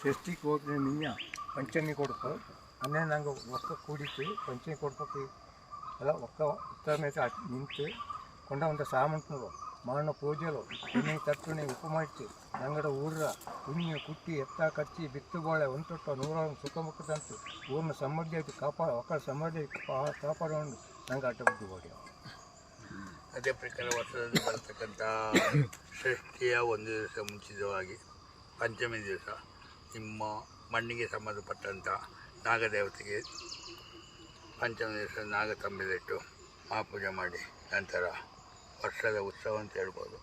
ಷಷ್ಠಿಗೆ ಹೋದ್ರೆ ನೀಯ ಪಂಚಮಿ ಕೊಡ್ತು. ಅನ್ನೇ ನಂಗೆ ಒಕ್ಕ ಕೂಡಿಸಿ ಪಂಚಮಿ ಕೊಡ್ಬೇಕು. ಅಲ್ಲ, ಒಕ್ಕ ಮೇಲೆ ನಿಂತು ಕೊಂಡ ಒಂದು ಸಾಮಂತನರು ಮಾರಣ ಪೂಜೆಲು ತಟ್ಟಣೆ, ಉಪ್ಪು ಮಾಡ್ತಿ ನಂಗಡ ಊರ ಕುഞ്ഞು ಕುಟ್ಟಿ, ಎತ್ತ, ಕಚ್ಚಿ, ಬಿತ್ತು, ಬಾಳೆ ಒಂಟೊಟ್ಟ ನೂರ ಸುಖಮುಖದಂತು ಊರಿನ ಸಮೃದ್ಧಿ ಆಯ್ತು ಕಾಪಾಡ ಒಕ್ಕಳ ಸಮೃದ್ಧಿ ಕಾಪಾಡೋಣ ನಂಗೆ ಆಟ ಬುದ್ಧಿ ಓಡಿ. ಅದೇ ಪ್ರಕಾರ ವರ್ಷದಲ್ಲಿ ಬರ್ತಕ್ಕಂಥ ಷಷ್ಠಿಯ ಒಂದು ದಿವಸ ಮುಂಚಿತವಾಗಿ ಪಂಚಮಿ ದಿವಸ. ನಿಮ್ಮ ಮಣ್ಣಿಗೆ ಸಂಬಂಧಪಟ್ಟಂಥ ನಾಗದೇವತೆಗೆ ಪಂಚಮ ದಿವಸ ನಾಗತಂಬಿಲಿಟ್ಟು ಮಹಾಪೂಜೆ ಮಾಡಿ ನಂತರ ವರ್ಷದ ಉತ್ಸವ ಅಂತ ಹೇಳ್ಬೋದು.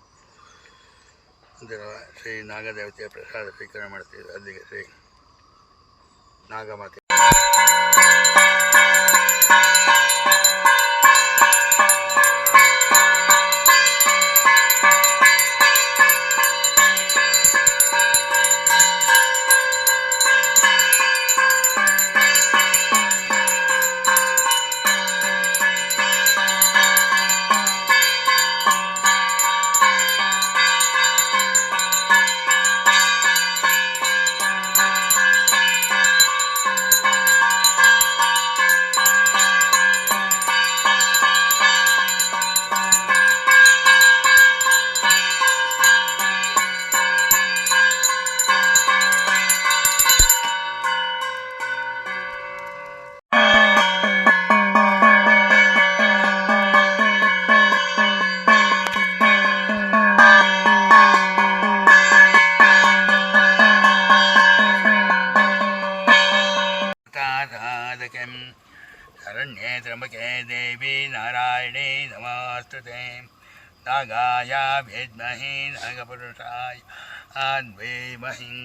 ನಂತರ ಶ್ರೀ ನಾಗದೇವತೆಯ ಪ್ರಸಾದ ಸ್ವೀಕರಣೆ ಮಾಡ್ತೀವಿ. ಅಲ್ಲಿಗೆ ಶ್ರೀ ನಾಗಮಾತೆ शास्त्रतें नागाय विद्महे नागपुरुषाय अन्वेमहि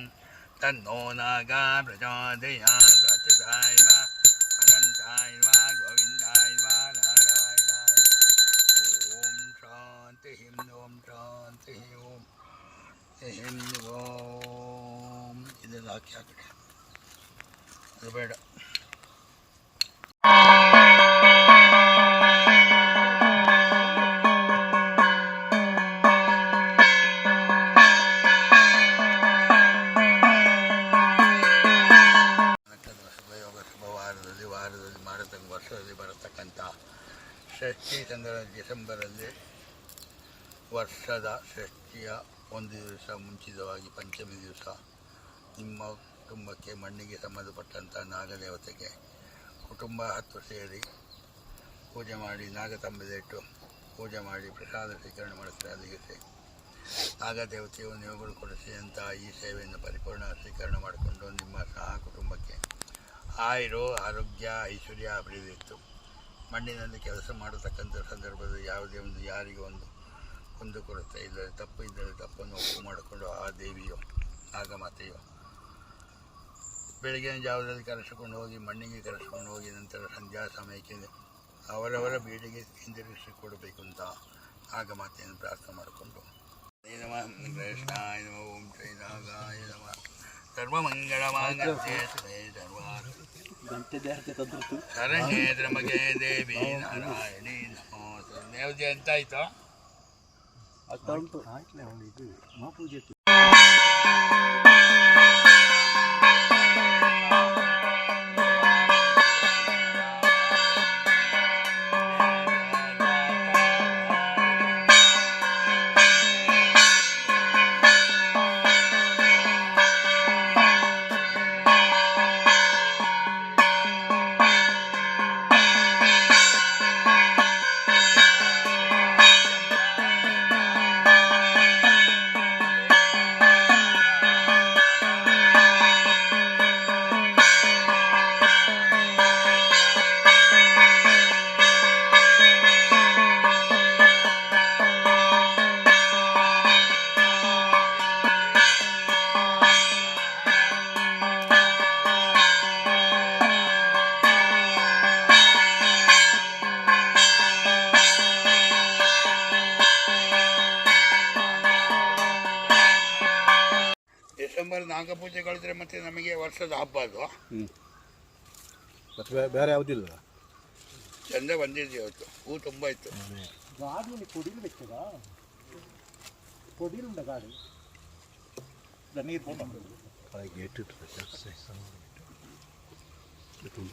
तन्नो नागा प्रचोदयान् रचिताय वा अनन्ताय वा गोविन्दाय वा नारायणाय ॐ शान्तिः ॐ शान्तिः ॐ ॐ इदलाख्या ಬೇಡ ಷಷ್ಠಿ ಚಂದ್ರ ಡಿಸೆಂಬರಲ್ಲಿ ವರ್ಷದ ಷಷ್ಠಿಯ ಒಂದು ದಿವಸ ಮುಂಚಿತವಾಗಿ ಪಂಚಮಿ ದಿವಸ. ನಿಮ್ಮ ಕುಟುಂಬಕ್ಕೆ ಮಣ್ಣಿಗೆ ಸಂಬಂಧಪಟ್ಟಂಥ ನಾಗದೇವತೆಗೆ ಕುಟುಂಬ ಹತ್ತು ಸೇರಿ ಪೂಜೆ ಮಾಡಿ ನಾಗತಂಬದಿಟ್ಟು ಪೂಜೆ ಮಾಡಿ ಪ್ರಸಾದ ಸ್ವೀಕರಣೆ ಮಾಡುತ್ತಾರೆ ಅಲ್ಲಿಗೆ ನಾಗದೇವತೆಯು ನೀವುಗಳು ಅಂತ ಈ ಸೇವೆಯನ್ನು ಪರಿಪೂರ್ಣ ಸ್ವೀಕರಣೆ ಮಾಡಿಕೊಂಡು ನಿಮ್ಮ ಸಹ ಕುಟುಂಬಕ್ಕೆ ಆಯುರು ಆರೋಗ್ಯ ಐಶ್ವರ್ಯ ಅಭಿವೃದ್ಧಿತ್ತು ಮಣ್ಣಿನಲ್ಲಿ ಕೆಲಸ ಮಾಡತಕ್ಕಂಥ ಸಂದರ್ಭದಲ್ಲಿ ಯಾವುದೇ ಒಂದು ಯಾರಿಗೂ ಒಂದು ಕುಂದು ಕೊರತೆ ಇಲ್ಲದೆ, ತಪ್ಪು ಇದ್ದರೆ ತಪ್ಪನ್ನು ಒಪ್ಪು ಮಾಡಿಕೊಂಡು ಆ ದೇವಿಯೋ ನಾಗಮಾತೆಯೋ ಬೆಳಗಿನ ಜಾವದಲ್ಲಿ ಕರೆಸಿಕೊಂಡು ಹೋಗಿ, ಮಣ್ಣಿಗೆ ಕರೆಸಿಕೊಂಡು ಹೋಗಿ, ನಂತರ ಸಂಧ್ಯಾ ಸಮಯಕ್ಕೆ ಅವರವರ ಬೀಡಿಗೆ ಹಿಂದಿರುಗಿಸಿ ಕೊಡಬೇಕು ಅಂತ ನಾಗಮಾತೆಯನ್ನು ಪ್ರಾರ್ಥನೆ ಮಾಡಿಕೊಂಡು. ನಮಃ ಕೃಷ್ಣಾಯ ನಮಃ, ಓಂ ನಾಗ ನಮಃ. ಸರ್ವಮಂಗಳ ಮಾಂಗಲ್ಯೆ ದೇಹಕ್ಕೆ ಸರ್ವಾರ್ಥ ಶರಣ್ಯೇ ದ್ರಮಗೆ ದೇವಿ ನಾರಾಯಣಿ ನಮೋ ನೈವೇದ್ಯ ಎಂತ ಡಿಸೆಂಬರ್ ನಾಗಪೂಜೆ ಕಳೆದ್ರೆ ಮತ್ತೆ ನಮಗೆ ವರ್ಷದ ಹಬ್ಬ ಅದು. ಮತ್ತೆ ಬೇ- ಬೇರೆ ಯಾವುದಿಲ್ಲ ಚಂದ ಬಂದಿದೆ ಇವತ್ತು? ಹೂ ತುಂಬ ಇತ್ತು. ಗಾಡಿಯಲ್ಲಿ ಕೊಡಿಲು ಬೆಚ್ಚದ ಕೊಡಿಲುಂಡ ಗಾಡಿ. ನೀರು ಗೇಟ್ ತುಂಬ